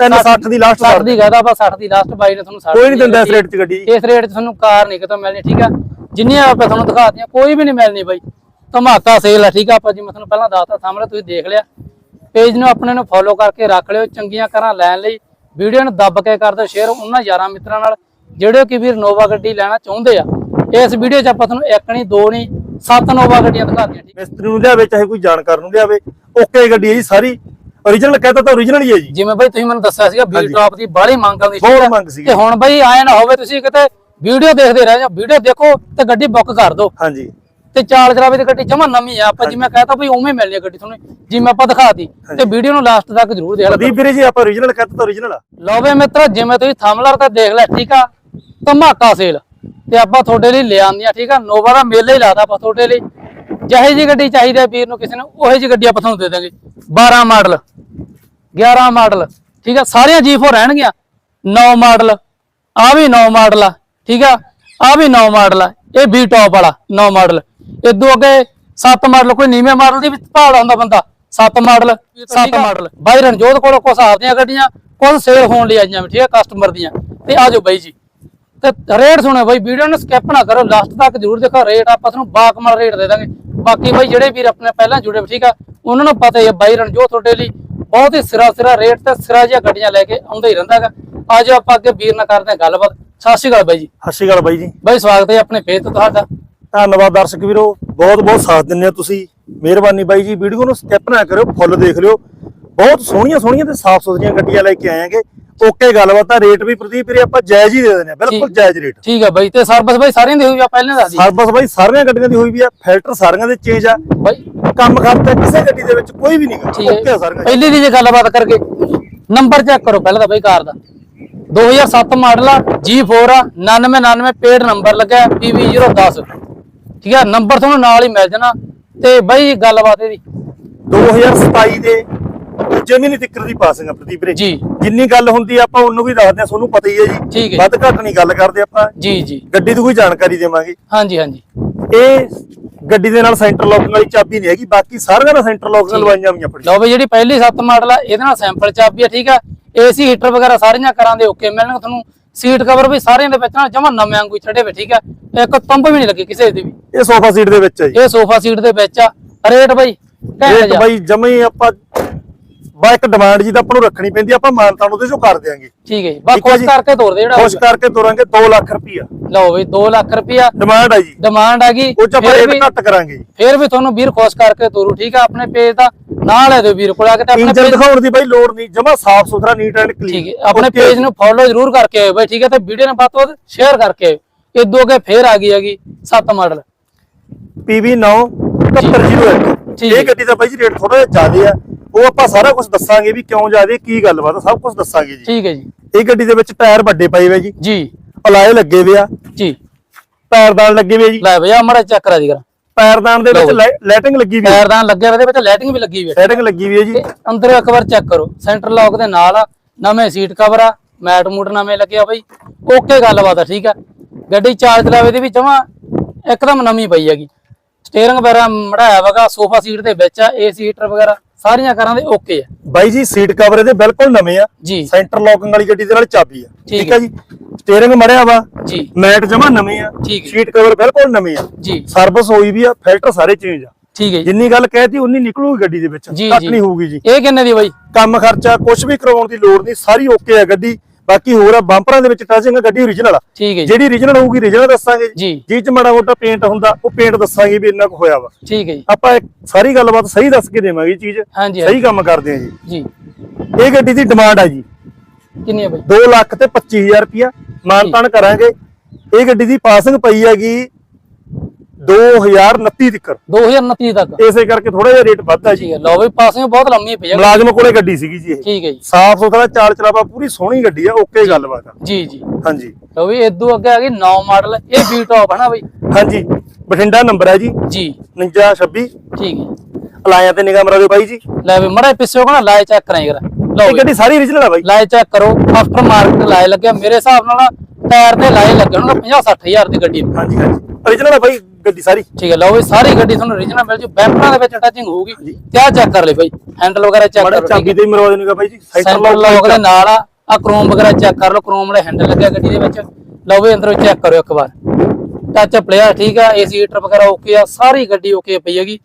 360 ਦੀ last 60 ਦੀ ਕਹਦਾ ਆਪਾਂ 60 ਦੀ last ਬਾਈ ਨੇ ਤੁਹਾਨੂੰ 60 ਕੋਈ ਨਹੀਂ ਦਿੰਦਾ ਇਸ। ਰੇਟ 'ਚ ਗੱਡੀ। ਇਸ ਰੇਟ 'ਚ ਤੁਹਾਨੂੰ ਕਾਰ ਨਹੀਂ ਕਿਤੋਂ ਮਿਲਣੀ ਠੀਕ ਆ? ਜਿੰਨੀਆਂ ਆਪਾਂ ਤੁਹਾਨੂੰ ਦਿਖਾਤੀਆਂ ਕੋਈ ਵੀ ਨਹੀਂ ਮਿਲਣੀ ਬਾਈ। ਧਮਾਕਾ ਸੇਲ ਆ ਠੀਕ ਆ? ਆਪਾਂ ਜਿਵੇਂ ਤੁਹਾਨੂੰ ਪਹਿਲਾਂ ਦੱਸਤਾ ਸਾਹਮਣੇ ਤੁਸੀਂ ਦੇਖ ਲਿਆ। ਪੇਜ ਨੂੰ ਆਪਣੇ ਨੂੰ ਫੋਲੋ ਕਰਕੇ ਰੱਖ ਲਿਓ ਚੰਗੀਆਂ ਕਰਾਂ ਲੈਣ ਲਈ। ਵੀਡੀਓ ਨੂੰ ਦੱਬ ਕੇ ਕਰ ਦਿਓ ਸ਼ੇਅਰ ਉਹਨਾਂ ਯਾਰਾਂ ਮਿੱਤਰਾਂ ਨਾਲ ਜਿਹੜੇ ਕਿ ਵੀਰ ਨੋਵਾ ਗੱਡੀ ਲੈਣਾ ਚਾਹੁੰਦੇ ਆ। ਇਸ ਵੀਡੀਓ 'ਚ ਆਪਾਂ ਤੁਹਾਨੂੰ ਇੱਕ ਨਹੀਂ ਦੋ ਨਹੀਂ ਸੱਤ ਨੋਵਾ ਗੱਡੀਆਂ ਦਿਖਾਤੀਆਂ ਠੀਕ ਮਿਸਤਰੀ ਨੂੰ ਲਿਆਵੇ ਚਾਹੇ ਕੋਈ ਜਾਣਕਾਰ ਨੂੰ ਲਿਆਵੇ। ਓਕੇ ਗੱਡੀ ਹੈ ਜੀ ਸਾਰੀ। ਓਰੀਜਨਲ ਕਹਤਾ ਤਾਂ ਓਰੀਜਨਲ ਹੀ ਹੈ ਜੀ। ਜਿਵੇਂ ਬਾਈ ਤੁਸੀਂ ਮੈਨੂੰ ਦੱਸਿਆ ਸੀਗਾ ਬੀਲ ਟਾਪ ਦੀ ਬਾਹਲੀ ਮੰਗ ਆਉਂਦੀ ਬਹੁਤ? ਮੰਗ ਸੀਗੀ। ਤੇ ਹੁਣ ਬਾਈ ਆਏ ਨਾ ਹੋਵੇ ਤੁਸੀਂ ਕਿਤੇ ਵੀਡੀਓ ਦੇਖਦੇ ਰਹਿ ਜਾ ਵੀਡੀਓ ਦੇਖੋ ਤੇ ਗੱਡੀ ਬੁੱਕ ਕਰ ਦਿਓ। ਹਾਂਜੀ। ਤੇ ਚਾਲ ਚਲਾਵੇ ਦੀ ਗੱਡੀ ਜਮਾ ਨਵੀਂ ਆ। ਆਪਾਂ ਜਿਵੇਂ ਕਹਤਾ ਵੀ ਉਵੇਂ ਮਿਲਣੀ ਗੱਡੀ ਤੁਹਾਨੂੰ। ਜਿਵੇਂ ਆਪਾਂ ਦਿਖਾਤੀ। ਤੇ ਵੀਡੀਓ ਨੂੰ ਲਾਸਟ ਤੱਕ ਜ਼ਰੂਰ ਦੇਖ ਲਓ। ਪ੍ਰਦੀਪ ਵੀਰੇ ਜੀ ਆਪਾਂ ਓਰੀਜਨਲ ਕਹਤਾ ਤਾਂ ਓਰੀਜਨਲ ਆ। ਲਓ ਮਿੱਤਰੋ ਜਿਵੇਂ ਤੁਸੀਂ ਥੰਬਲਰ ਤੇ ਦੇਖ ਲਿਆ ਠੀਕ ਆ? ਧਮਾਕਾ ਸੇਲ ਤੇ ਆਪਾਂ ਤੁਹਾਡੇ ਲਈ ਲੈ ਆਂਦੀਆਂ ਠੀਕ ਆ? ਨੋਵਾ ਦਾ ਮੇਲਾ ਹੀ ਲਾਦਾ ਆਪਾਂ ਤੁਹਾਡੇ ਲਈ। ਜਿਹੇ ਜੀ ਗੱਡੀ ਚਾਹੀਦੀ ਹੈ ਵੀਰ ਨੂੰ ਕਿਸੇ ਨੂੰ ਉਹੇ ਜੀ ਗੱਡੀ ਆਪਾਂ ਤੁਹਾਨੂੰ ਦੇ ਦਾਂਗੇ। 12 ਮਾਡਲ। 11 ਮਾਡਲ ਠੀਕ ਆ? ਸਾਰੀਆਂ G4 ਰਹਿਣਗੀਆਂ। 9 ਮਾਡਲ ਆ ਵੀ 9 ਮਾਡਲ ਆ ਠੀਕ ਆ? ਆ ਵੀ 9 ਮਾਡਲ ਆ ਇਹ ਵੀ ਟੌਪ ਵਾਲਾ 9 ਮਾਡਲ। ਇਦੋਂ ਅੱਗੇ 7 ਮਾਡਲ ਕੋਈ ਨੀਵੇਂ ਮਾਡਲ ਦੀ ਵੀ ਭਾਲ ਹੁੰਦਾ ਬੰਦਾ। 7 ਮਾਡਲ 7 ਮਾਡਲ। ਬਾਈ ਰਣਜੋਤ ਕੋਲੋਂ ਕੁਛ ਆਪਦੀਆਂ ਗੱਡੀਆਂ ਕੁਝ ਸੇਲ ਹੋਣ ਲਈ ਆਈਆਂ ਵੀ ਠੀਕ ਆ ਕਸਟਮਰ ਦੀਆਂ। ਤੇ ਆਜੋ ਬਾਈ ਜੀ। ਤੇ ਰੇਟ ਸੁਣੋ ਬਾਈ ਵੀਡੀਓ ਨੂੰ ਸਕਿਪ ਨਾ ਕਰੋ ਲਾਸਟ ਤੱਕ ਜਰੂਰ ਦੇਖੋ ਰੇਟ ਆਪਾਂ ਤੁਹਾਨੂੰ ਬਾਕਮਾਲ ਰੇਟ ਦੇ ਦਾਂਗੇ। ਬਾਕੀ ਬਾਈ ਜਿਹੜੇ ਵੀਰ ਆਪਣੇ ਪਹਿਲਾਂ ਜੁੜੇ ਠੀਕ ਆ ਉਹਨਾਂ ਨੂੰ ਪਤਾ ਹੀ ਹੈ ਬਾਈ ਰਣਜੋਤ ਤੁਹਾਡੇ ਲਈ ਬਹੁਤ ਹੀ ਸਿਰਾ ਸਿਰਾ ਰੇਟ ਤੇ ਸਿਰਾ ਜਿਹਾ ਗੱਡੀਆਂ ਲੈ ਕੇ ਆਉਂਦਾ ਹੀ ਰਹਿੰਦਾਗਾ। ਆਜੋ ਆਪਾਂ ਅੱਗੇ ਵੀਰ ਨਾਲ ਕਰਦੇ ਹਾਂ ਗੱਲਬਾਤ। ਸਤਿ ਸ਼੍ਰੀ ਅਕਾਲ ਬਾਈ ਜੀ। ਸਤਿ ਸ਼੍ਰੀ ਅਕਾਲ ਬਾਈ ਜੀ। ਬਾਈ ਸਵਾਗਤ ਹੈ ਆਪਣੇ ਪੇਜ ਤੋਂ ਤੁਹਾਡਾ। ਧੰਨਵਾਦ ਦਰਸ਼ਕ ਵੀਰੋ। ਬਹੁਤ ਬਹੁਤ ਸਾਥ ਦਿੰਦੇ ਹੋ ਤੁਸੀਂ। ਮਿਹਰਬਾਨੀ ਬਾਈ ਜੀ। ਵੀਡੀਓ ਨੂੰ ਸਕਿਪ ਨਾ ਕਰਿਓ ਫੁੱਲ ਦੇਖ ਲਿਓ। ਬਹੁਤ ਸੋਹਣੀਆਂ ਸੋਹਣੀਆਂ ਤੇ ਸਾਫ਼ ਸੁਥਰੀਆਂ ਗੱਡੀਆਂ ਲੈ ਕੇ ਆਏਗੇ ਓਕੇ ਗੱਲਬਾਤ ਆ ਰੇਟ ਵੀ ਪ੍ਰਦੀਪ ਵੀਰੇ ਆਪਾਂ ਜਾਇਜ਼ ਹੀ ਦੇ ਦਿੰਦੇ ਆ ਬਿਲਕੁਲ। ਜਾਇਜ਼ ਰੇਟ। ਠੀਕ ਆ ਬਾਈ ਤੇ ਸਰਵਿਸ ਬਾਈ ਸਾਰਿਆਂ ਦੀ ਹੋਈ ਆ ਪਹਿਲਾਂ ਦੱਸ ਦੀ ਸਰਵਿਸ ਬਾਈ ਸਾਰੀਆਂ ਗੱਡੀਆਂ ਦੀ ਹੋਈ ਵੀ ਆ ਫਿਲਟਰ ਸਾਰੀਆਂ ਦੇ ਚੇਂਜ ਆ। ਬਾਈ। ਕੰਮ ਖਰਚਾ ਕਿਸੇ ਗੱਡੀ ਦੇ ਵਿੱਚ ਕੋਈ ਵੀ ਨਹੀਂ ਠੀਕ ਓਕੇ ਸਾਰੀਆਂ ਪਹਿਲੀ ਦੀ ਜੇ ਗੱਲਬਾਤ ਕਰਕੇ ਨੰਬਰ ਚੈੱਕ ਕਰੋ ਪਹਿਲਾਂ ਤਾਂ ਬਾਈ ਕਾਰ ਦਾ। 2007 ਮਾਡਲ ਆ G4 ਆ 9999 ਪੇਡ ਨੰਬਰ ਲੱਗਾ PV010 ਠੀਕ ਆ ਨੰਬਰ ਤੁਹਾਨੂੰ ਨਾਲ ਹੀ ਮਿਲ ਜਾਣਾ। ਤੇ ਬਾਈ ਗੱਲਬਾਤ ਇਹਦੀ। 2027 ਦੇ ਦੂਜੇ ਮਹੀਨੇ ਤੱਕ ਦੀ ਪਾਸਿੰਗ ਆ ਪ੍ਰਦੀਪ ਵੀਰੇ। ਜੀ। ਜਿੰਨੀ ਗੱਲ ਹੁੰਦੀ ਆ ਆਪਾਂ ਉਹਨੂੰ ਵੀ ਦੱਸਦੇ ਆ ਤੁਹਾਨੂੰ ਪਤਾ ਹੀ ਹੈ ਜੀ। ਹੈ। ਵੱਧ ਘੱਟ ਨਹੀਂ ਗੱਲ ਕਰਦੇ ਆਪਾਂ। ਜੀ ਜੀ। ਗੱਡੀ ਦੀ ਕੋਈ ਜਾਣਕਾਰੀ ਦੇਵਾਂਗੇ। ਹਾਂਜੀ ਹਾਂਜੀ। ਇਹ ਗੱਡੀ ਦੇ ਨਾਲ ਸੈਂਟਰ ਲੌਕਿੰਗ ਵਾਲੀ ਚਾਬੀ ਨਹੀਂ ਹੈਗੀ ਬਾਕੀ ਸਾਰੀਆਂ ਨਾਲ ਸੈਂਟਰ ਲੌਕਿੰਗ ਲਵਾਈਆਂ ਹੋਈਆਂ ਆਪਣੀਆਂ ਲਓ ਬਈ ਜਿਹੜੀ ਪਹਿਲੀ 7 ਮਾਡਲ ਆ ਇਹਦੇ ਨਾਲ ਸੈਂਪਲ ਚਾਬੀ ਆ ਠੀਕ ਆ? ਏਸੀ ਹੀਟਰ ਵਗੈਰਾ ਸਾਰੀਆਂ ਕਰਾਂ ਦੇ ਓਕੇ ਮਿਲਣਗੇ ਤੁਹਾਨੂੰ। ਸੀਟ ਕਵਰ ਵੀ ਸਾਰਿਆਂ ਦੇ ਵਿੱਚ ਨਾ ਜਮਾ ਨਵੇਂ ਵਾਂਗੂ ਹੀ ਛੱਡੇ ਵੇ ਠੀਕ ਆ? ਇੱਕ ਤੰਬ ਵੀ ਨਹੀਂ ਲੱਗੀ ਕਿਸੇ ਦੀ ਵੀ। ਇਹ ਸੋਫਾ ਸੀਟ ਦੇ ਵਿੱਚ ਹੈ ਜੀ। ਇਹ ਸੋਫਾ ਸੀਟ ਦੇ ਵਿੱਚ ਆ। ਰੇਟ ਬਾਈ ਘੈਂਟ ਰੇਟ ਜਿਹਾ। ਬਾਈ ਜਮੇ ਹੀ ਆਪਾਂ ਬਾ ਇੱਕ ਡਿਮਾਂਡ ਜੀ ਤਾਂ ਆਪਾਂ ਨੂੰ ਰੱਖਣੀ ਪੈਂਦੀ ਆ, ਆਪਾਂ ਮਾਨਤਾਂ ਉਹਦੇ ਚੋਂ ਕਰ ਦਿਆਂਗੇ। ਠੀਕ ਹੈ ਜੀ। ਹੈ ਖੁਸ਼। ਕਰਕੇ ਤੋਰ ਦੇ ਜਿਹੜਾ ਖੁਸ਼। ਕਰਕੇ ਤੁਰਾਂਗੇ 2 ਲੱਖ ਰੁਪਈਆ। ਲਓ ਬਈ 2 ਲੱਖ ਰੁਪਇਆ ਡਿਮਾਂਡ ਹੈ ਜੀ। ਡਿਮਾਂਡ ਆ ਗਈ। ਉਹ ਚ ਆਪਾਂ ਰੇਟ ਵੀ ਘੱਟ ਕਰਾਂਗੇ ਫਿਰ ਵੀ ਤੁਹਾਨੂੰ ਵੀਰ ਖੁਸ਼ ਕਰਕੇ ਤੋਰੂ ਠੀਕ ਆ? ਆਪਣੇ ਪੇਜ ਦਾ ਨਾਲ ਹੈ ਦਿਓ ਵੀਰ ਕੋਲ ਆ ਕੇ ਤੇ ਆਪਣੇ ਪੇਜ ਦਿਖਾਉਣ ਦੀ ਬਾਈ ਲੋੜ ਨਹੀਂ ਜਮਾ ਸਾਫ਼ ਸੁਥਰਾ ਨੀਟ ਐਂਡ ਕਲੀਨ ਠੀਕ ਹੈ। ਆਪਣੇ ਪੇਜ ਨੂੰ ਫੋਲੋ ਜ਼ਰੂਰ ਕਰਕੇ ਆਇਓ ਬਈ ਠੀਕ ਹੈ? ਤੇ ਵੀਡੀਓ ਨੂੰ ਵੱਧ ਤੋਂ ਵੱਧ ਸ਼ੇਅਰ ਕਰਕੇ ਆਇਓ। ਇਦੋਂ ਅੱਗੇ ਫੇਰ ਆ ਗਈ ਹੈਗੀ 7 ਮਾਡਲ PV 9 7101 ਠੀਕ ਇਹ ਹੈ। ਗੱਡੀ ਦਾ ਬਾਈ ਜੀ ਰੇਟ ਥੋੜਾ ਜਿਹਾ ਜ਼ਿਆਦਾ ਆ। ਉਹ ਆਪਾਂ ਸਾਰਾ ਕੁਝ ਦੱਸਾਂਗੇ ਵੀ ਕਿਉਂ ਜ਼ਿਆਦਾ ਕੀ ਗੱਲਬਾਤ ਸਭ ਕੁਝ ਦੱਸਾਂਗੇ ਜੀ। ਠੀਕ ਹੈ ਜੀ। ਇਹ ਗੱਡੀ ਦੇ ਵਿੱਚ ਟਾਇਰ ਵੱਡੇ ਪਏ ਹੋਏ ਜੀ। ਜੀ। ਅਲਾਏ ਲੱਗੇ ਹੋਏ ਆ। ਜੀ। ਪੈਰਦਾਨ ਲੱਗੇ ਹੋਏ ਜੀ। ਲੈ ਬਈ ਆ ਮੜਾ ਚੈੱਕ ਕਰਾ ਦੀ ਕਰਾਂ ਪੈਰਦਾਨ ਦੇ ਵਿੱਚ। ਲਾਈਟਿੰਗ ਲੱਗੀ ਹੈ ਪੈਰਦਾਨ ਲੱਗੇ ਉਹਦੇ ਵਿੱਚ ਲਾਈਟਿੰਗ ਵੀ ਲੱਗੀ ਹੈ ਲਾਈਟਿੰਗ ਲੱਗੀ ਹੋਈ ਹੈ ਜੀ। ਅੰਦਰ ਇੱਕ ਵਾਰ ਚੈੱਕ ਕਰੋ। ਸੈਂਟਰ ਲੌਕ ਦੇ ਨਾਲ ਆ ਨਵੇਂ ਸੀਟ ਕਵਰ ਆ ਮੈਟ ਮੂਟ ਨਵੇਂ ਲੱਗੇ ਆ ਬਈ। ਓਕੇ ਗੱਲਬਾਤ ਆ ਠੀਕ ਆ। ਗੱਡੀ ਚਾਰਜ ਲਾਵੇ ਦੇ ਵੀ ਜਮਾ ਇੱਕਦਮ ਨਵੀਂ ਪਈ ਹੈਗੀ। ਸਟੀਅਰਿੰਗ ਵਗੈਰਾ ਮੜਾਇਆ ਵਗਾ ਸੋਫਾ ਸੀਟ ਦੇ ਵਿੱਚ ਆ ਏਸੀ ਹੀਟਰ ਵਗੈਰਾ ਸਾਰੀਆਂ ਕਰਾਂ ਦੇ ਓਕੇ ਆ। ਬਾਈ ਜੀ ਸੀਟ ਕਵਰ ਇਹਦੇ ਬਿਲਕੁਲ ਨਵੇਂ ਆ। ਜੀ। ਸੈਂਟਰ ਲੌਕਿੰਗ ਵਾਲੀ ਗੱਡੀ ਦੇ ਨਾਲ ਚਾਬੀ ਆ। ਠੀਕ ਆ ਜੀ? ਸਟੀਅਰਿੰਗ ਮੜਿਆ ਵਾ। ਜੀ। ਮੈਟ ਜਮਾ ਨਵੇਂ ਆ। ਸੀਟ ਕਵਰ ਬਿਲਕੁਲ ਨਵੇਂ ਆ। ਜੀ। ਸਰਵਿਸ ਹੋਈ ਵੀ ਆ ਫਿਲਟਰ ਸਾਰੇ ਚੇਂਜ ਆ। ਠੀਕ ਹੈ ਜਿੰਨੀ ਗੱਲ ਕਹਿਤੀ ਉਨੀ ਨਿਕਲੂਗੀ ਗੱਡੀ ਦੇ ਵਿੱਚ। ਘੱਟ ਨਹੀਂ ਹੋਊਗੀ ਜੀ। ਇਹ ਕਿੰਨੇ ਦੀ ਬਾਈ? ਕੰਮ ਖਰਚਾ ਕੁਝ ਵੀ ਕਰਵਾਉਣ ਦੀ ਲੋੜ ਨਹੀਂ ਸਾਰੀ ਓਕੇ ਆ ਗੱਡੀ। ਬਾਕੀ ਹੋਰ ਆ ਬੰਪਰਾਂ ਦੇ ਵਿੱਚ ਟਚਿੰਗ ਗੱਡੀ ਓਰੀਜਨਲ ਆ। ਠੀਕ ਹੈ ਜੀ। ਜਿਹੜੀ ਓਰੀਜਨਲ ਹੋਊਗੀ ਓਰੀਜਨਲ ਦੱਸਾਂਗੇ ਜੀ। ਜੀ। ਚ ਮਾੜਾ ਮੋਟਾ ਪੇਂਟ ਹੁੰਦਾ ਉਹ ਪੇਂਟ ਦੱਸਾਂਗੇ ਵੀ ਇੰਨਾ ਕੁ ਹੋਇਆ ਵਾ। ਠੀਕ ਹੈ ਜੀ। ਆਪਾਂ ਸਾਰੀ ਗੱਲਬਾਤ ਸਹੀ ਦੱਸ ਕੇ ਦੇਵਾਂਗੇ ਇਹ ਚੀਜ਼। ਹਾਂਜੀ ਸਹੀ ਕੰਮ ਕਰਦੇ ਆ ਜੀ। ਜੀ। ਇਹ ਗੱਡੀ ਦੀ ਡਿਮਾਂਡ ਆ ਜੀ। ਕਿੰਨੀ ਹੈ ਬਾਈ? 2 ਲੱਖ ਤੇ 25000 ਰੁਪਿਆ ਮਾਨਤਾਨ ਕਰਾਂਗੇ। ਇਹ ਗੱਡੀ ਦੀ ਪਾਸਿੰਗ ਪਈ ਹੈਗੀ 2029 ਤੱਕ 2029 ਤੱਕ। ਇਸੇ ਕਰਕੇ ਥੋੜਾ ਜਿਹਾ ਰੇਟ ਵੱਧਦਾ ਜੀ। ਠੀਕ ਹੈ ਲਓ ਬਈ ਪਾਸਿੰਗ ਬਹੁਤ ਲੰਮੀ ਪਈ ਹੈ ਮੁਲਾਜ਼ਮ ਕੋਲੇ ਗੱਡੀ ਸੀਗੀ ਜੀ ਇਹ। ਠੀਕ ਹੈ ਜੀ। ਸਾਫ਼ ਸੁਥਰਾ ਚਾਲ ਚਲਾਵਾ ਪੂਰੀ ਸੋਹਣੀ ਗੱਡੀ ਆ ਓਕੇ ਗੱਲਬਾਤ ਆ। ਜੀ ਜੀ। ਹਾਂਜੀ। ਲਓ ਵੀ ਇਦੋਂ ਅੱਗੇ ਆ ਗਈ 9 ਮਾਡਲ ਇਹ ਵੀ ਟੌਪ ਹੈ ਨਾ ਬਈ। ਹਾਂਜੀ। ਬਠਿੰਡਾ ਨੰਬਰ ਹੈ ਜੀ। ਜੀ। 4926 ਠੀਕ ਹੈ। ਅਲਾਇਆ ਤੇ ਨਿਗਾਹ ਮਰਾ ਦਿਓ ਬਾਈ ਜੀ। ਲੈ ਵੀ ਮੜਾ ਪਿੱਛੇ ਕੋਣਾ ਲਾਏ ਚੈੱਕ ਕਰਾਈ ਜਰਾ। ਲਓ ਇਹ ਗੱਡੀ ਸਾਰੀ ਓਰੀਜਨਲ ਆ ਬਾਈ। ਲਾਏ ਚੈੱਕ ਕਰੋ ਆਫਟਰ ਮਾਰਕੀਟ ਲਾਏ ਲੱਗਿਆ ਮੇਰੇ ਹਿਸਾਬ ਨਾਲ ਟਾਇਰ ਤੇ ਲਾਏ ਲੱਗੇ ਹੋਣਗੇ 50 60000 ਦੀ ਗੱਡੀ। ਨੂੰ ਹਾਂਜੀ ਹਾਂਜੀ। Origignal ਆ ਬਾਈ ਗੱਡੀ ਸਾਰੀ? ਠੀਕ ਹੈ ਲਓ ਵੀ ਸਾਰੀ ਗੱਡੀ ਤੁਹਾਨੂੰ origignal ਮਿਲ ਜੂ। ਬੈਂਪਰਾਂ ਦੇ ਵਿੱਚ ਟੱਚਿੰਗ ਹੋਊਗੀ। ਤੇ ਆ ਚੈੱਕ ਕਰ ਲਈ ਬਾਈ? ਹੈਂਡਲ ਵਗੈਰਾ ਚੈੱਕ ਮਾੜਾ ਕਰੋ ਚਾਬੀ ਤੇ ਹੀ। ਮਰਵਾ ਦੇਣਗਾ ਬਾਈ ਜੀ। ਸੈਂਟਰ ਸੈਂਟਰ ਲੋਕ ਦੇ ਨਾਲ ਆ ਆ ਕ੍ਰੋਮ ਵਗੈਰਾ ਚੈੱਕ ਕਰ ਲਓ। ਕ੍ਰੋਮ ਵਾਲੇ ਹੈਂਡਲ ਲੱਗਿਆ ਗੱਡੀ ਦੇ ਵਿੱਚ। ਲਓ ਵੀ ਅੰਦਰੋਂ ਚੈੱਕ ਕਰਿਓ ਇੱਕ ਵਾਰ। ਟੱਚ ਪਲੇਅਰ ਠੀਕ ਆ। ਏਸੀ ਹੀਟਰ ਵਗੈਰਾ ਓਕੇ ਆ। ਸਾਰੀ ਗੱਡੀ ਓਕੇ ਪਈ ਹੈਗੀ।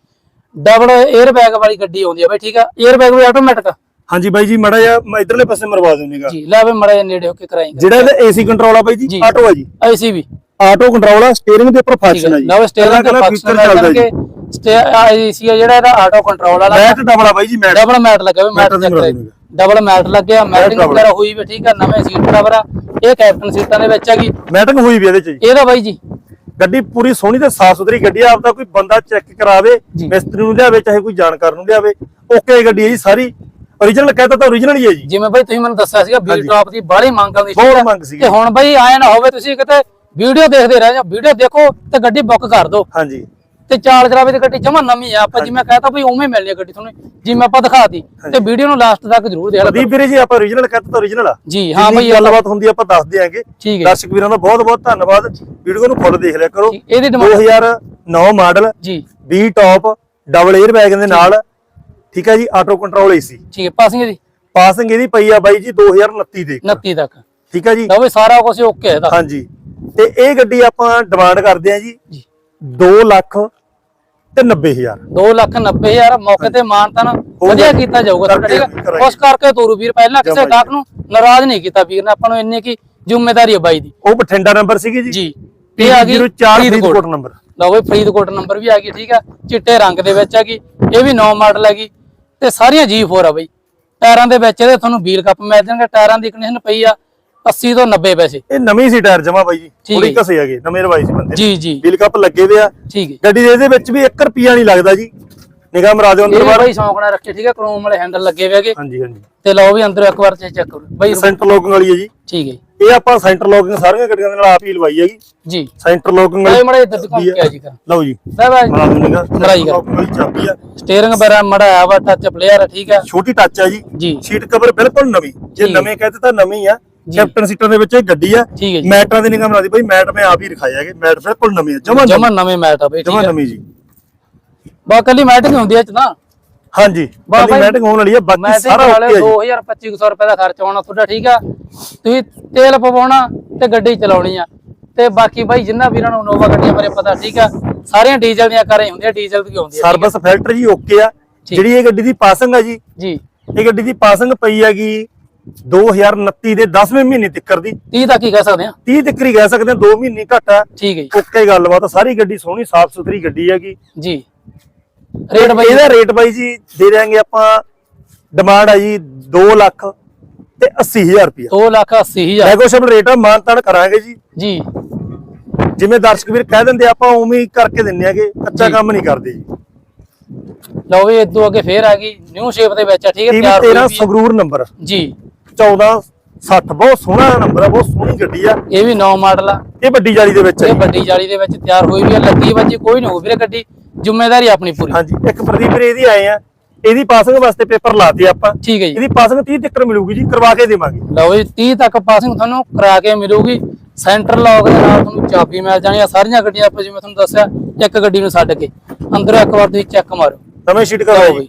ਡਬਲ 에ਅਰ ਬੈਗ ਵਾਲੀ ਗੱਡੀ ਆਉਂਦੀ ਆ ਬਾਈ ਠੀਕ ਆ। 에ਅਰ ਬੈਗ ਵੀ ਆਟੋਮੈਟਿਕ ਹਾਂਜੀ ਬਾਈ ਜੀ ਮਾੜਾ ਜਿਹਾ ਮੈਂ ਇਧਰਲੇ ਪਾਸੇ ਮਰਵਾ ਦੇਣਗਾ ਜੀ ਲੈ ਵੀ ਮੜੇ ਨੇੜੇ ਹੋ ਕੇ ਕਰਾਏਗਾ ਜਿਹੜਾ ਇਹਦਾ ਏਸੀ ਕੰਟਰੋਲ ਆ ਬਾਈ ਜੀ ਜੀ। ਆਟੋ ਆ ਜੀ। ਆਈਸੀ ਵੀ। ਆਟੋ ਕੰਟਰੋਲ ਆ ਸਟੀਅਰਿੰਗ ਦੇ ਉੱਪਰ ਫੰਕਸ਼ਨ ਆ ਜੀ। ਲਓ ਸਟੇਅਰਿੰਗ ਪਹਿਲਾਂ ਫੰਕਸ਼ਨ ਚੱਲਦਾ ਜੀ। ਆਈਸੀ ਆ ਜਿਹੜਾ ਇਹਦਾ ਆਟੋ ਕੰਟਰੋਲ ਵਾਲਾ। ਮੈਟ ਡਬਲ ਆ ਬਾਈ ਜੀ ਮੈਟ ਡਬਲ ਮੈਟ ਲੱਗਿਆ ਵੀ ਮੈਟ ਚੈੱਕ ਦਾ ਕਰਾਈ। ਡਬਲ ਮੈਟ ਲੱਗਿਆ ਮੈਟਿੰਗ। ਵਗੈਰਾ ਹੋਈ ਵੀ ਠੀਕ ਆ ਨਵੇਂ ਸੀਟ ਕਵਰ ਆ। ਇਹ ਕੈਪਟਨ ਸੀਟਾਂ ਦੇ ਵਿੱਚ ਹੈਗੀ ਮੈਟਿੰਗ ਹੋਈ ਵੀ ਇਹਦੇ ਚ ਜੀ। ਇਹਦਾ ਬਾਈ ਜੀ। ਗੱਡੀ ਪੂਰੀ ਸੋਹਣੀ ਤੇ ਸਾਫ਼ ਸੁਥਰੀ ਗੱਡੀ ਆ ਆਪਦਾ ਕੋਈ ਬੰਦਾ ਚੈੱਕ ਕਰਾਵੇ ਜੀ। ਮਿਸਤਰੀ ਨੂੰ ਲਿਆਵੇ ਚਾਹੇ ਕੋਈ ਜਾਣਕਾਰ ਨੂੰ ਲਿਆਵੇ। ਓਕੇ ਗੱਡੀ ਹੈ ਜੀ ਸਾਰੀ। Origignal ਕਹਿੰਦਾ ਤਾਂ origignal ਹੀ ਹੈ ਜੀ। ਜਿਵੇਂ ਬਾਈ ਤੁਸੀਂ ਮੈਨੂੰ ਦੱਸਿਆ ਸੀਗਾ ਬੀ ਹਾਂਜੀ। ਟਾਪ ਦੀ ਬਾਹਲੀ ਮੰਗ ਆਉਂਦੀ ਬਹੁਤ? ਮੰਗ ਸੀਗੀ। ਤੇ ਹੁਣ ਬਾਈ ਆਏ ਨਾ ਹੋਵੇ ਤੁਸੀਂ ਕਿਤੇ ਵੀਡੀਓ ਦੇਖਦੇ ਰਹਿ ਜਾ ਵੀਡੀਓ ਦੇਖੋ ਤੇ ਗੱਡੀ ਬੁੱਕ ਕਰ ਦਿਓ। ਹਾਂਜੀ। ਤੇ ਚਾਲ ਚਲਾਵੇ ਤੇ ਗੱਡੀ ਜਮਾ ਨਵੀਂ ਆ ਆਪਾਂ ਜਿਵੇਂ ਕਹਤਾ ਬਈ ਉਵੇਂ ਮਿਲਣੀ ਆ ਗੱਡੀ ਤੁਹਾਨੂੰ ਜਿਵੇਂ ਆਪਾਂ ਦਿਖਾਤੀ। ਤੇ ਵੀਡੀਓ ਨੂੰ ਲਾਸਟ ਤੱਕ ਜ਼ਰੂਰ ਦੇਖ ਲਓ ਪ੍ਰਦੀਪ ਵੀਰੇ ਜੀ ਆਪਾਂ origignal ਕਹਿੰਦਾ ਤਾਂ origignal ਆ। ਜੀ ਹਾਂ ਬਾਈ ਗੱਲਬਾਤ ਹੁੰਦੀ ਆਪਾਂ ਦੱਸ ਦਿਆਂਗੇ। ਦਰਸ਼ਕ ਵੀਰਾਂ ਦਾ ਬਹੁਤ ਬਹੁਤ ਧੰਨਵਾਦ। ਵੀਡੀਓ ਨੂੰ ਫੁੱਲ ਦੇਖ ਲਿਆ ਕਰੋ। ਠੀਕ, ਇਹਦੀ ਡਿਮਾਂਡ 2009 ਮਾਡਲ ਜੀ। B top double air bag ਦੇ ਨਾਲ ਠੀਕ ਹੈ ਜੀ ਆਟੋ ਕੰਟਰੋਲ ਏਸੀ ਠੀਕ ਹੈ ਪਾਸਿੰਗ ਦੀ ਪਾਸਿੰਗ ਇਹਦੀ ਪਈ ਆ ਬਾਈ ਜੀ 2029 ਦੇ 29 ਤੱਕ। ਠੀਕ ਹੈ ਜੀ। ਲਓ ਵੀ ਸਾਰਾ ਕੁਝ ਓਕੇ ਹੈ ਇਹਦਾ। ਹਾਂਜੀ। ਤੇ ਇਹ ਗੱਡੀ ਆਪਾਂ ਡਿਮਾਂਡ ਕਰਦੇ ਆ ਜੀ ਜੀ। 2 ਲੱਖ ਤੇ 90000 2 ਲੱਖ 90 ਹਜ਼ਾਰ ਮੌਕੇ ਤੇ ਮਾਨਤਨ ਵਧੀਆ ਕੀਤਾ ਜਾਊਗਾ ਠੀਕ ਹੈ। ਉਸ ਕਰਕੇ ਤੋਰੂ ਵੀਰ ਪਹਿਲਾਂ ਕਿਸੇ ਗਾਹਕ ਨੂੰ ਨਾਰਾਜ਼ ਨਹੀਂ ਕੀਤਾ ਵੀਰ ਨੇ ਆਪਾਂ ਨੂੰ ਇੰਨੀ ਕੀ ਜ਼ਿੰਮੇਵਾਰੀ ਹੈ ਬਾਈ ਦੀ। ਉਹ ਬਠਿੰਡਾ ਨੰਬਰ ਸੀਗੀ ਜੀ। ਜੀ। ਇਹ ਆ ਗਈ 04 ਫਰੀਦਕੋਟ। ਨੰਬਰ ਲਓ ਬਈ ਫਰੀਦਕੋਟ ਨੰਬਰ ਵੀ ਆ ਗਈ ਠੀਕ ਆ। ਚਿੱਟੇ ਰੰਗ ਦੇ ਵਿੱਚ ਹੈਗੀ ਇਹ ਵੀ 9 ਮਾਡਲ ਹੈਗੀ ਤੇ ਸਾਰੀਆਂ G4 ਆ ਬਈ। ਟਾਇਰਾਂ ਦੇ ਵਿੱਚ ਇਹਦੇ ਤੁਹਾਨੂੰ ਵੀਲ ਕੱਪ ਮਿਲ ਜਾਣਗੇ ਟਾਇਰਾਂ ਦੀ ਕੰਡੀਸ਼ਨ ਪਈ ਆ 80 ਤੋਂ 90 ਪੈਸੇ। ਇਹ ਨਵੀਂ ਸੀ ਟਾਇਰ ਜਮਾ ਬਾਈ ਜੀ ਥੋੜੀ ਹੈ। ਘਸੇ ਹੈਗੇ ਨਵੇਂ ਰਵਾਈ ਸੀ ਬੰਦੇ। ਜੀ ਜੀ। ਬਿਲ ਕੱਪ ਲੱਗੇ ਹੋਏ ਆ। ਠੀਕ ਹੈ। ਗੱਡੀ ਦੇ ਇਹਦੇ ਵਿੱਚ ਵੀ 1 ਰੁਪਿਆ ਨਹੀਂ ਲੱਗਦਾ ਜੀ। ਨਿਗਾਹ ਮਰਾ ਦਿਓ ਅੰਦਰ ਇਹ ਬਾਹਰ। ਬਈ ਸ਼ੌਂਕ ਨਾਲ ਰੱਖੇ ਠੀਕ ਆ ਕ੍ਰੋਮ ਵਾਲੇ ਹੈਂਡਲ ਲੱਗੇ ਹੋਏ ਹੈਗੇ। ਹਾਂਜੀ ਹਾਂਜੀ। ਤੇ ਲਓ ਵੀ ਅੰਦਰ ਇੱਕ ਵਾਰ ਚੈੱਕ ਕਰੋ। ਬਈ ਸੈਂਟਰ ਲੋਕਿੰਗ ਵਾਲੀ ਹੈ ਜੀ। ਠੀਕ ਹੈ ਇਹ ਆਪਾਂ ਸੈਂਟਰ ਲੋਕਿੰਗ ਸਾਰੀਆਂ ਗੱਡੀਆਂ ਦੇ ਨਾਲ ਆਪ ਹੀ ਲਵਾਈ ਹੈਗੀ। ਜੀ। ਸੈਂਟਰ ਲੋਕਿੰਗ ਇਹ ਵਾਲੀ ਮੜਾ ਇੱਧਰ ਘੁੰਮ ਕੇ ਆ ਜੀ ਕਰ। ਲਓ ਜੀ। ਦਿਓ ਨਿਗਾਹ ਮਰਾਈ ਕਰ। ਵਾਲੀ ਚਾਬੀ ਆ। ਸਟੀਅਰਿੰਗ ਬਰਾ ਮੜਾ ਆ ਵਾ ਟੱਚ ਪਲੇਅਰ ਆ ਠੀਕ ਆ। ਛੋਟੀ ਟੱਚ ਆ ਜੀ। ਜੀ। ਸੀਟ ਕਵਰ ਬਿਲਕੁਲ ਨਵੀਂ। ਜੇ। ਨਵੇਂ ਕਹਿੰਦੇ ਤਾਂ ਨਵੀਂ ਆ। ਕੈਪਟਨ ਸੀਟਾਂ ਦੇ ਵਿੱਚ ਇਹ ਗੱਡੀ ਆ। ਮੈਟਾਂ ਦੀ ਨਿਗਾਹ ਮਰਾ ਦੀ ਬਈ। ਮੈਟ ਮੈਂ ਆਪ ਹੀ ਰਖਾਏ ਹੈਗੇ। ਮੈਟ ਬਿਲਕੁਲ ਨਵੇਂ ਆ। ਜਮਾ ਜਮਾ ਨਵੇਂ। ਮੈਟ ਆ ਬਈ ਜਮਾ ਨਵੀਂ ਜੀ। ਬਾ ਕੱਲੀ ਮੈਟਿੰਗ ਹੁੰਦੀ ਐ ਚ ਨਾ। ਹਾਂਜੀ ਬਾਕੀ ਮੈਟਿੰਗ ਹੋਣ ਵਾਲੀ ਆ ਬਾਕੀ ਸਾਰਾ ਓਕੇ 2000 2500 ਰੁਪਏ ਦਾ ਖਰਚ ਆਉਣਾ ਤੁਹਾਡਾ ਠੀਕ ਆ? ਤੁਸੀਂ ਤੇਲ ਪਵਾਉਣਾ ਤੇ ਗੱਡੀ ਚਲਾਉਣੀ ਆ। ਤੇ ਬਾਕੀ ਬਾਈ ਜਿੰਨਾ ਵੀਰਾਂ ਨੂੰ ਨੋਵਾ ਗੱਡੀਆਂ ਬਾਰੇ ਪਤਾ ਠੀਕ ਆ ਸਾਰੀਆਂ ਡੀਜ਼ਲ ਦੀਆਂ ਕਾਰਾਂ ਹੀ ਹੁੰਦੀਆਂ ਡੀਜ਼ਲ ਦੀ ਆਉਂਦੀ ਆ। ਸਰਵਿਸ ਫਿਲਟਰ ਜੀ ਓਕੇ ਆ। ਜਿਹੜੀ ਇਹ ਗੱਡੀ ਦੀ ਪਾਸਿੰਗ ਆ ਜੀ ਜੀ। ਇਹ ਗੱਡੀ ਦੀ ਪਾਸਿੰਗ ਪਈ ਹੈਗੀ 2029 ਦੇ 10ਵੇਂ ਮਹੀਨੇ ਤੱਕ ਦੀ। 30 ਤੱਕ ਹੀ ਕਹਿ ਸਕਦੇ ਆ। 30 ਤੱਕ ਹੀ ਕਹਿ ਸਕਦੇ ਆ 2 ਮਹੀਨੇ ਘੱਟ ਆ। ਠੀਕ ਹੈ ਜੀ। ਓਕੇ ਗੱਲਬਾਤ ਸਾਰੀ ਗੱਡੀ ਸੋਹਣੀ ਸਾਫ਼ ਸੁਥਰੀ ਗੱਡੀ ਹੈਗੀ। ਜੀ। ਰੇਟ ਬਾਈ ਇਹਦਾ ਰੇਟ ਬਾਈ ਜੀ ਦੇ ਦਿਆਂਗੇ ਆਪਾਂ ਡਿਮਾਂਡ ਆ ਜੀ 2 ਲੱਖ ਤੇ 80000 ਰੁਪਇਆ। 2 ਲੱਖ 80 ਹਜ਼ਾਰ। ਨੈਗੋਸ਼ੀਏਬਲ ਰੇਟ ਆ ਮਾਨਤਾਨ ਕਰਾਂਗੇ ਜੀ। ਜੀ। ਜਿਵੇਂ ਦਰਸ਼ਕ ਵੀਰ ਕਹਿ ਦਿੰਦੇ ਆਪਾਂ ਉਵੇਂ ਹੀ ਕਰਕੇ ਦਿੰਨੇ ਆਗੇ ਕੱਚਾ। ਕੰਮ ਨਹੀਂ ਕਰਦੇ ਜੀ। ਲਓ ਵੀ ਇਦੋਂ ਅੱਗੇ ਫੇਰ ਆ ਗਈ ਨਿਊ ਸ਼ੇਪ ਦੇ ਵਿੱਚ ਆ ਠੀਕ ਹੈ ਤਿਆਰ ਹੋਈ 13 ਵੀ ਆ। ਸੰਗਰੂਰ ਨੰਬਰ ਜੀ। 14 60 ਬਹੁਤ ਸੋਹਣਾ ਨੰਬਰ ਆ ਬਹੁਤ ਸੋਹਣੀ ਗੱਡੀ ਆ। ਇਹ ਵੀ 9 ਮਾਡਲ ਆ। ਇਹ ਵੱਡੀ ਜਾਲੀ ਦੇ ਵਿੱਚ ਇਹ। ਵੱਡੀ ਜਾਲੀ ਦੇ ਵਿੱਚ ਤਿਆਰ ਹੋਈ ਵੀ ਆ ਲੱਗੀ ਵੱਜੀ ਕੋਈ ਨਾ ਹੋ ਵੀਰੇ ਗੱਡੀ। ਜ਼ਿੰਮੇਵਾਰੀ ਆਪਣੀ ਪੂਰੀ। ਹਾਂਜੀ ਇੱਕ ਪ੍ਰਦੀਪ ਵੀਰੇ ਇਹਦੀ ਆਏ ਆ। ਇਹਦੀ ਪਾਸਿੰਗ ਵਾਸਤੇ ਪੇਪਰ ਲਾਤੇ ਆਪਾਂ। ਠੀਕ ਹੈ ਜੀ। ਇਹਦੀ ਪਾਸਿੰਗ 30 ਤੱਕ ਮਿਲੂਗੀ ਜੀ ਕਰਵਾ ਕੇ ਦੇਵਾਂਗੇ। ਲਓ ਜੀ 30 ਤੱਕ ਪਾਸਿੰਗ ਤੁਹਾਨੂੰ ਕਰਾ ਕੇ ਮਿਲੂਗੀ। ਸੈਂਟਰ ਲੌਕ ਦੇ ਨਾਲ ਤੁਹਾਨੂੰ ਚਾਬੀ ਮਿਲ ਜਾਣੀ ਆ। ਸਾਰੀਆਂ ਗੱਡੀਆਂ ਆਪਾਂ ਜਿਵੇਂ ਤੁਹਾਨੂੰ ਦੱਸਿਆ ਇੱਕ ਗੱਡੀ ਨੂੰ ਛੱਡ ਕੇ। ਅੰਦਰ ਇੱਕ ਵਾਰ ਤੁਸੀਂ ਚੈੱਕ ਮਾਰੋ। ਨਵੇਂ ਸ਼ੀਟ ਕਰਵਾਓ ਬਈ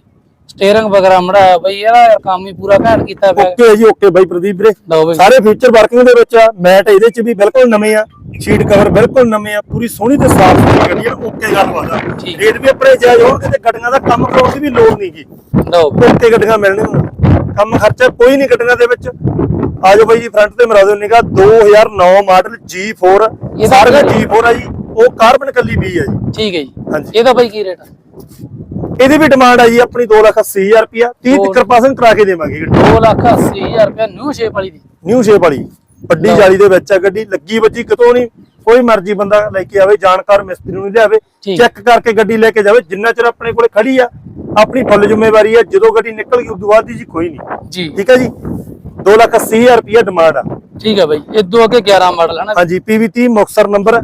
ਸਟੀਅਰਿੰਗ ਵਗੈਰਾ ਮੜਾਇਆ ਬਈ ਇਹਦਾ ਯਾਰ ਕੰਮ ਹੀ ਪੂਰਾ ਘੈਂਟ ਕੀਤਾ ਪਿਆ। ਓਕੇ ਜੀ ਓਕੇ ਬਾਈ ਪ੍ਰਦੀਪ ਵੀਰੇ। ਲਓ ਬਈ। ਸਾਰੇ ਫੀਚਰ ਵਰਕਿੰਗ ਦੇ ਵਿੱਚ ਆ ਮੈਟ ਇਹਦੇ ਚ ਵੀ ਬਿਲਕੁਲ ਨਵੇਂ ਆ ਸ਼ੀਟ ਕਵਰ ਬਿਲਕੁਲ ਨਵੇਂ ਆ ਪੂਰੀ ਸੋਹਣੀ ਤੇ ਸਾਫ਼ ਸੁਥਰੀ ਗੱਡੀ ਆ ਓਕੇ ਗੱਲਬਾਤ ਆ ਠੀਕ। ਰੇਟ ਵੀ ਆਪਣੇ ਜਾਇਜ਼ ਹੋਣਗੇ ਤੇ ਗੱਡੀਆਂ ਦਾ ਕੰਮ ਕਰਾਉਣ ਦੀ ਵੀ ਲੋੜ ਨਹੀਂ ਜੀ। ਲਓ ਬਈ। ਓਕੇ ਗੱਡੀਆਂ ਮਿਲਣਗੀਆਂ ਕੰਮ ਖਰਚਾ ਕੋਈ ਨਹੀਂ ਗੱਡੀਆਂ ਦੇ ਵਿੱਚ। ਆਜੋ ਬਾਈ ਜੀ ਫਰੰਟ ਤੇ ਮਰਾ ਦਿਓ ਨਿਗਾ 2009 ਮਾਡਲ G4 ਇਹਦਾ ਸਾਰਾ ਕੀ- G4 ਆ? ਜੀ ਉਹ ਕਾਰਬਨ ਕੱਲੀ ਵੀ ਆ ਜੀ। ਠੀਕ ਹੈ ਜੀ। ਹਾਂਜੀ। ਇਹਦਾ ਬਈ ਕੀ ਰੇਟ ਆ? ਇਹਦੀ ਵੀ ਡਿਮਾਂਡ ਆ ਜੀ ਆਪਣੀ 2,80,000 ਰੁਪਿਆ 30 ਦੋ- ਤੱਕ ਪਾਸਿੰਗ ਕਰਾ ਕੇ ਦੇਵਾਂਗੇ ਗੱਡੀ। 2 ਲੱਖ 80 ਹਜ਼ਾਰ ਰੁਪਏ ਨਿਊ ਸ਼ੇਪ ਵਾਲੀ ਦੀ। ਨਿਊ ਸ਼ੇਪ ਵਾਲੀ। ਵੱਡੀ। ਜਾਲੀ ਦੇ ਵਿੱਚ ਆ ਗੱਡੀ ਲੱਗੀ ਵੱਜੀ ਕਿਤੋਂ ਨਹੀਂ। ਕੋਈ ਮਰਜ਼ੀ ਬੰਦਾ ਲੈ ਕੇ ਆਵੇ ਜਾਣਕਾਰ ਮਿਸਤਰੀ ਨੂੰ ਲਿਆਵੇ। ਚੈੱਕ ਕਰਕੇ ਗੱਡੀ ਲੈ ਕੇ ਜਾਵੇ ਜਿੰਨਾ ਚਿਰ ਆਪਣੇ ਕੋਲੇ ਖੜੀ ਆ ਆਪਣੀ ਫੁੱਲ ਜ਼ਿੰਮੇਵਾਰੀ ਆ ਜਦੋਂ ਗੱਡੀ ਨਿਕਲ ਗਈ ਉਦੋਂ ਬਾਅਦ ਦੀ ਜੀ ਕੋਈ ਨਹੀਂ। ਜੀ। ਠੀਕ ਹੈ ਜੀ? 2,80,000 ਰੁਪਿਆ ਡਿਮਾਂਡ ਆ। ਠੀਕ ਹੈ ਬਈ ਇਦੋਂ ਅੱਗੇ 11 ਮਾਡਲ ਹੈ ਨਾ। ਹਾਂਜੀ PV30 ਮੁਕਸਰ ਨੰਬਰ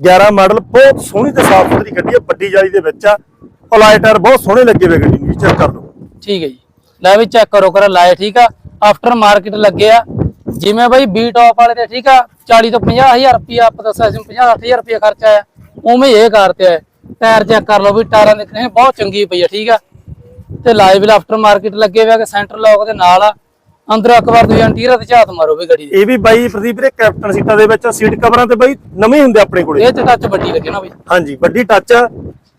11 ਮਾਡਲ ਬਹੁਤ ਸੋਹਣੀ ਤੇ ਸਾਫ਼ ਸੁਥਰੀ ਗੱਡੀ ਆ ਵੱਡੀ ਜਾਲੀ ਦੇ ਵਿੱਚ ਆ। ਅਲਾਈ ਟਾਇਰ ਬਹੁਤ ਸੋਹਣੇ ਲੱਗੇ ਹੋਏ ਗੱਡੀ ਨੂੰ ਚੈੱਕ ਕਰ ਲਓ। ਠੀਕ ਹੈ ਜੀ। ਲੈ ਵੀ ਚੈੱਕ ਕਰੋ ਕਰ ਲਾਏ ਠੀਕ ਆ? ਆਫਟਰ ਮਾਰਕੀਟ ਲੱਗੇ ਆ। ਜਿਵੇਂ ਬਾਈ ਬੀ ਟੌਪ ਵਾਲੇ ਤੇ ਠੀਕ ਆ? 40 ਤੋਂ 50000 ਰੁਪਿਆ ਆਪਾਂ ਦੱਸਿਆ ਸੀ 50 60000 ਰੁਪਿਆ ਖਰਚਾ ਆ। ਉਵੇਂ ਇਹ ਕਰਤੇ ਆ। ਟਾਇਰ ਚੈੱਕ ਕਰ ਲਓ ਵੀ ਟਾਇਰਾਂ ਦੇ ਕਿੰਨੇ ਬਹੁਤ ਚੰਗੀ ਪਈ ਆ ਠੀਕ ਆ? ਤੇ ਲਾਈਵ ਆਫਟਰ ਮਾਰਕੀਟ ਲੱਗੇ ਹੋਇਆ ਕਿ ਸੈਂਟਰ ਲੌਕ ਦੇ ਨਾਲ ਆ। ਅੰਦਰ ਇੱਕ ਵਾਰ ਤੁਸੀਂ ਤੇ ਝਾਤ ਮਾਰੋ ਵੀ ਗੱਡੀ ਦੇ। ਇਹ ਵੀ ਬਾਈ ਪ੍ਰਦੀਪ ਵੀਰੇ ਕੈਪਟਨ ਸੀਟਾਂ ਦੇ ਵਿੱਚ ਸੀਟ ਕਵਰਾਂ ਤੇ ਬਾਈ ਨਵੇਂ ਹੁੰਦੇ ਆਪਣੇ ਕੋਲੇ। ਇਹ ਤੇ ਟੱਚ ਵੱਡੀ ਲੱਗੇ ਨਾ ਬਈ। ਹਾਂਜੀ ਵੱਡੀ ਟੱਚ ਆ।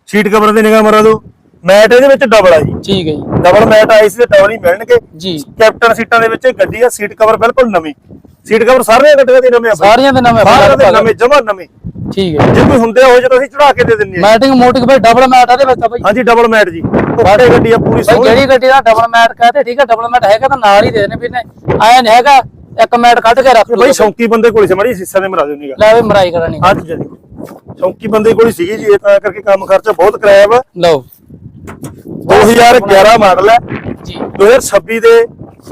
ਸੀਟ ਕਵਰਾਂ ਤੇ ਨਿਗਾਹ ਮਾਰਾ ਦਿਓ। ਮੈਟ ਇਹਦੇ ਵਿੱਚ ਡਬਲ ਆ ਜੀ। ਠੀਕ ਹੈ ਜੀ। ਡਬਲ ਮੈਟ ਆਈ ਸੀ ਤੇ ਡਬਲ ਹੀ ਮਿਲਣਗੇ। ਜੀ। ਕੈਪਟਨ ਸੀਟਾਂ ਦੇ ਵਿੱਚ ਇਹ ਗੱਡੀ ਆ ਸੀਟ ਕਵਰ ਬਿਲਕੁਲ ਨਵੀਂ। ਸੀਟ ਕਵਰ ਸਾਰੀਆਂ ਗੱਡੀਆਂ ਦੇ ਨਵੇਂ ਆ। ਸਾਰੀਆਂ ਦੇ ਨਵੇਂ ਸਾਰਿਆਂ ਦੇ ਨਵੇਂ ਜਮਾ ਨਵੇਂ। ਠੀਕ ਹੈ ਜੇ। ਕੋਈ ਹੁੰਦੇ ਹੋ ਜੇ ਤਾਂ ਅਸੀਂ ਚੜਾ ਕੇ ਦੇ ਦਿੰਨੇ ਆ ਮੈਟਿੰਗ ਮੋਟਿੰਗ ਬਈ ਡਬਲ ਮੈਟ ਆ ਦੇ ਵਿੱਚ ਆ ਬਈ। ਹਾਂਜੀ ਡਬਲ ਮੈਟ ਜੀ। ਬਾੜੇ ਗੱਡੀ ਆ ਪੂਰੀ ਸੋਹਣੀ। ਜਿਹੜੀ ਗੱਡੀ ਦਾ ਡਬਲ ਮੈਟ ਕਹਤੇ ਠੀਕ ਹੈ ਡਬਲ ਮੈਟ ਹੈਗਾ ਤਾਂ ਨਾਲ ਹੀ ਦੇ ਦੇਣੇ ਵੀ ਨੇ ਆਇਆ ਨਹੀਂ ਹੈਗਾ ਇੱਕ ਮੈਟ ਕੱਢ ਕੇ ਰੱਖ ਲਓ। ਬਈ ਸ਼ੌਂਕੀ ਬੰਦੇ ਕੋਲ ਸੀ ਮੜੀ ਸਿੱਸਾ ਦੇ ਮਰਾ ਦਿੰਨੀਗਾ ਲੈ ਵੀ ਮਰਾਈ ਕਰਾਣੀ। ਹਾਂਜੀ ਜੀ ਸ਼ੌਂਕੀ ਬੰਦੇ ਕੋਲ ਹੀ ਸੀਗੀ ਜੀ ਇਹ ਤਾਂ ਕਰਕੇ ਕੰਮ ਖਰਚਾ ਬਹੁਤ ਕਰਾਇਆ ਵਾ। ਲਓ। 2011 ਮਾਡਲ ਹੈ। ਜੀ। 2026 ਦੇ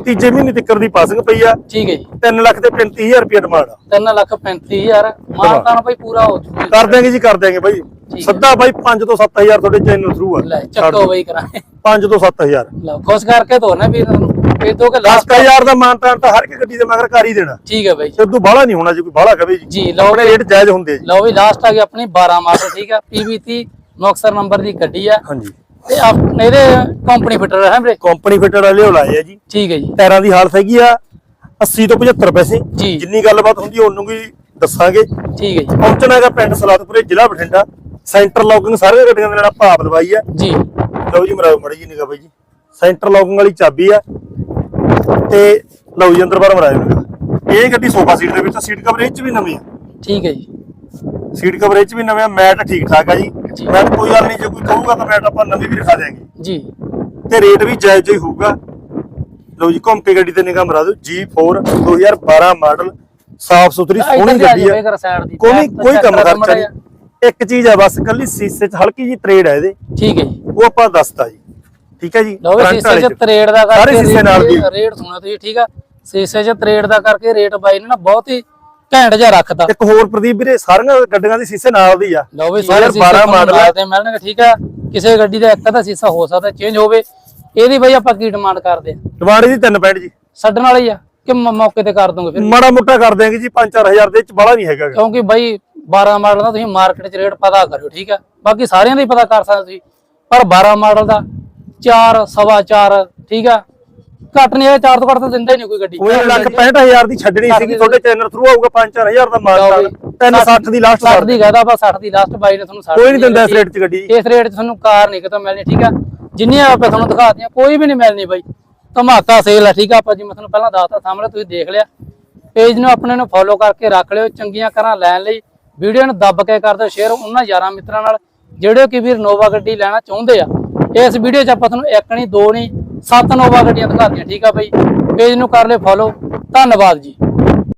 ਤੀਜੇ ਮਹੀਨੇ ਤੱਕ ਦੀ ਪਾਸਿੰਗ ਪਈ ਆ। ਠੀਕ ਹੈ ਜੀ। 3 ਲੱਖ ਤੇ 35000 ਰੁਪਏ ਡਿਮਾਂਡ ਆ। 3 ਲੱਖ 35000 ਮਾਨਤਾਨ ਬਈ ਪੂਰਾ ਹੋ ਚੁੱਕਾ ਕਰ ਦਿਆਂਗੇ ਜੀ ਕਰ ਦਿਆਂਗੇ ਬਾਈ ਹੈ। ਸਿੱਧਾ ਬਾਈ 5 ਤੋਂ 7000 ਤੁਹਾਡੇ ਚੈਨਲ ਥਰੂ ਆ। ਲੈ ਚੱਕੋ ਬਈ ਕਰਾਂਗੇ। 5 ਤੋਂ 7000 ਲਓ ਖੁਸ਼ ਕਰਕੇ ਤੋਰਨਾ ਵੀਰ ਨੂੰ। ਇਹ ਤੋਂ ਕਿ ਲਾਸਟ 10000 ਦਾ ਮਾਨਤਾਨ ਤਾਂ ਹਰ ਇੱਕ ਗੱਡੀ ਦੇ ਮਗਰ ਕਰ ਹੀ ਦੇਣਾ। ਠੀਕ ਹੈ ਬਈ ਤੇ ਤੂੰ ਬਾਹਲਾ ਨਹੀਂ ਹੋਣਾ ਜੇ ਕੋਈ ਬਾਹਲਾ ਕਵੇ ਜੀ। ਜੀ ਲਓ ਆਪਣੇ ਰੇਟ ਜਾਇਜ਼ ਹੁੰਦੇ ਆ ਜੀ। ਲਓ ਵੀ ਲਾਸਟ ਆ ਗਈ ਆਪਣੀ 12 ਮਾਡਲ ਠੀਕ ਆ। PB30 ਮੁਕਤਸਰ ਨੰਬਰ ਦੀ ਗੱਡੀ ਆ। ਹਾਂਜੀ। ਤੇ ਆਪ- ਇਹਦੇ ਕੰਪਨੀ ਫਿਟਰ ਹੈ ਵੀਰੇ। ਕੰਪਨੀ ਫਿਟਰ ਵਾਲੇ ਉਹ ਲਾਏ ਆ ਜੀ। ਠੀਕ ਹੈ ਜੀ। ਟਾਇਰਾਂ ਦੀ ਹਾਲਤ ਹੈਗੀ ਆ 80 ਤੋਂ 75 ਪੈਸੇ। ਜੀ। ਜਿੰਨੀ ਗੱਲਬਾਤ ਹੁੰਦੀ ਹੈ ਉਹਨੂੰ ਵੀ ਦੱਸਾਂਗੇ। ਠੀਕ ਹੈ ਜੀ। ਪਹੁੰਚਣਾ ਹੈਗਾ ਪਿੰਡ ਸਲਾਦਪੁਰੇ ਜ਼ਿਲ੍ਹਾ ਬਠਿੰਡਾ। ਸੈਂਟਰ ਲੌਕਿੰਗ ਸਾਰੀਆਂ ਗੱਡੀਆਂ ਦੇ ਨਾਲ ਲਵਾਈ ਆ। ਜੀ। ਲਓ ਜੀ ਮਰਾਓ ਮੜੀ ਜੀ ਨਿਗਾ ਬਾਈ ਜੀ। ਸੈਂਟਰ ਲੌਕਿੰਗ ਵਾਲੀ ਚਾਬੀ ਆ। ਤੇ ਲਓ ਜੀ ਅੰਦਰ ਬਾਹਰ ਨਿਗਾ ਇਹ ਗੱਡੀ ਸੋਫਾ ਸੀਟ ਦੇ ਵਿੱਚ ਆ, ਸੀਟ ਕਵਰੇਜ ਚ ਵੀ ਨਵੀਂ ਆ। ਠੀਕ ਹੈ ਜੀ। ਸੀਟ ਕਵਰੇਜ ਚ ਵੀ ਨਵੇਂ ਆ ਮੈਟ ਠੀਕ ਠਾਕ ਆ ਜੀ। ਮੈਟ ਕੋਈ ਗੱਲ ਨਹੀਂ ਜੇ ਕੋਈ ਕਹੂਗਾ ਤਾਂ ਮੈਟ ਆਪਾਂ ਨਵੀਂ ਵੀ ਰਖਾ ਦਿਆਂਗੇ। ਜੀ। ਤੇ ਰੇਟ ਵੀ ਜਾਇਜ਼ ਹੀ ਹੋਊਗਾ। ਲਓ ਜੀ ਘੁੰਮ ਕੇ ਗੱਡੀ ਤੇ ਨਿਗਾਹ ਮਰਾ ਦਿਓ। G4 2012 ਮਾਡਲ ਸਾਫ਼ ਸੁਥਰੀ ਸੋਹਣੀ ਗੱਡੀ ਆ। ਕੋਈ ਕੋਈ ਕੰਮ ਕਰਾ ਖਰਚਾ। ਨਹੀਂ। ਇੱਕ ਚੀਜ਼ ਆ ਬਸ ਕੱਲੀ ਸੀਸੇ 'ਚ ਹਲਕੀ ਜੀ ਤਰੇੜ ਹੈ ਇਹਦੇ। ਠੀਕ ਹੈ ਜੀ। ਉਹ ਆਪਾਂ ਦੱਸਤਾ ਜੀ। ਠੀਕ ਹੈ ਜੀ? ਲਓ ਵੀ ਸੀਸੇ ਚ ਤਰੇੜ ਦਾ ਕਰਕੇ ਸਾਰੇ ਸੀਸੇ ਨਾਲ ਦੀ। ਰੇਟ ਸੁਣਾ ਤੁਸੀਂ ਠੀਕ ਆ? ਸੀਸੇ ਚ ਤਰੇੜ ਦਾ ਕਰਕੇ ਰੇਟ ਬਾਈ ਨੇ ਨਾ ਬਹੁਤ ਹੀ ਘੈਂਟ ਜਿਹਾ ਰੱਖਤਾ। ਇੱਕ ਹੋਰ ਪ੍ਰਦੀਪ ਵੀਰੇ ਸਾਰੀਆਂ ਗੱਡੀਆਂ ਦੀ ਸੀਸੇ ਨਾਲ ਦੀ ਆ। ਲਓ ਵੀ ਸਾਰੇ ਸੀਸੇ 12 ਮਾਡਲ ਆ। ਤੇ ਮਿਲਣਗੇ ਠੀਕ ਆ? ਕਿਸੇ ਗੱਡੀ ਦਾ ਇੱਕ ਅੱਧਾ ਸੀਸਾ ਹੋ ਸਕਦਾ ਚੇਂਜ ਹੋਵੇ। ਇਹਦੀ ਬਾਈ ਆਪਾਂ ਕੀ ਡਿਮਾਂਡ ਕਰਦੇ ਆ? ਡਿਮਾਂਡ ਦੀ 3 ਪੈਂਟ ਜੀ। ਛੱਡਣ ਵਾਲੀ ਆ? ਕਿ ਮੌਕੇ ਤੇ ਕਰ ਦੋਗੇ ਫਿਰ? ਮਾੜਾ ਮੋਟਾ ਕਰ ਦਿਆਂਗੇ ਜੀ 5-4000 ਦੇ ਵਿੱਚ ਬਾਹਲਾ ਨਹੀਂ ਹੈਗਾ। ਕਿਉਂਕਿ ਬਾਈ 12 ਮਾਡਲ ਦਾ ਤੁਸੀਂ ਮਾਰਕੀਟ 'ਚ ਰੇਟ ਪਤਾ ਕਰਿਓ ਠੀਕ ਆ? ਬਾਕੀ ਸਾਰਿਆਂ ਦਾ ਹੀ ਪਤਾ ਕਰ ਸਕਦੇ ਤੁਸੀਂ। ਪਰ 12 ਮਾਡਲ ਦਾ 4 ਸਵਾ 4 ਠੀਕ ਆ? ਘੱਟ ਨਹੀਂ ਹੈ 4 ਤੋਂ ਘੱਟ ਤਾਂ ਦਿੰਦਾ ਹੀ ਨਹੀਂ ਕੋਈ ਗੱਡੀ। ਕੋਈ ਲੱਖ 65000 ਦੀ ਛੱਡਣੀ ਸੀਗੀ ਤੁਹਾਡੇ ਚੈਨਲ ਥਰੂ ਆਊਗਾ 5-4000 ਦਾ ਮਾਲ 360 ਦੀ ਲਾਸਟ 60 ਦੀ ਕਹਦਾ ਆਪਾਂ 60 ਦੀ ਲਾਸਟ ਬਾਈ ਨੇ ਤੁਹਾਨੂੰ 60 ਕੋਈ ਨਹੀਂ ਦਿੰਦਾ ਇਸ ਰੇਟ 'ਚ ਗੱਡੀ। ਇਸ ਰੇਟ 'ਚ ਤੁਹਾਨੂੰ ਕਾਰ ਨਹੀਂ ਕਿਤੋਂ ਮਿਲਣੀ ਠੀਕ ਆ? ਜਿੰਨੀਆਂ ਆਪਾਂ ਤੁਹਾਨੂੰ ਦਿਖਾਤੀਆਂ ਕੋਈ ਵੀ ਨਹੀਂ ਮਿਲਣੀ ਬਾਈ। ਧਮਾਕਾ ਸੇਲ ਆ ਠੀਕ ਆ? ਆਪਾਂ ਜੀ ਮੈਂ ਤੁਹਾਨੂੰ ਪਹਿਲਾਂ ਦੱਸਤਾ ਸਾਹਮਣੇ ਤੁਸੀਂ ਦੇਖ ਲਿਆ। ਪੇਜ ਨੂੰ ਆਪਣੇ ਨੂੰ ਫੋਲੋ ਕਰਕੇ ਰੱਖ ਲਿਓ ਚੰਗੀਆਂ ਕਰਾਂ ਲੈਣ ਲਈ। ਵੀਡੀਓ ਨੂੰ ਦੱਬ ਕੇ ਕਰ ਦਿਓ ਸ਼ੇਅਰ ਉਹਨਾਂ ਯਾਰਾਂ ਮਿੱਤਰਾਂ ਨਾਲ ਜਿਹੜੇ ਕਿ ਵੀਰ ਨੋਵਾ ਗੱਡੀ ਲੈਣਾ ਚਾਹੁੰਦੇ ਆ ਇਸ ਵੀਡੀਓ 'ਚ ਆਪਾਂ ਤੁਹਾਨੂੰ ਇੱਕ ਨਹੀਂ, ਦੋ ਨਹੀਂ, ਸੱਤ ਨੋਵਾ ਗੱਡੀਆਂ ਦਿਖਾਤੀਆਂ ਠੀਕ ਆ ਬਾਈ? ਪੇਜ ਨੂੰ ਕਰ ਲਿਓ ਫੋਲੋ ਧੰਨਵਾਦ ਜੀ।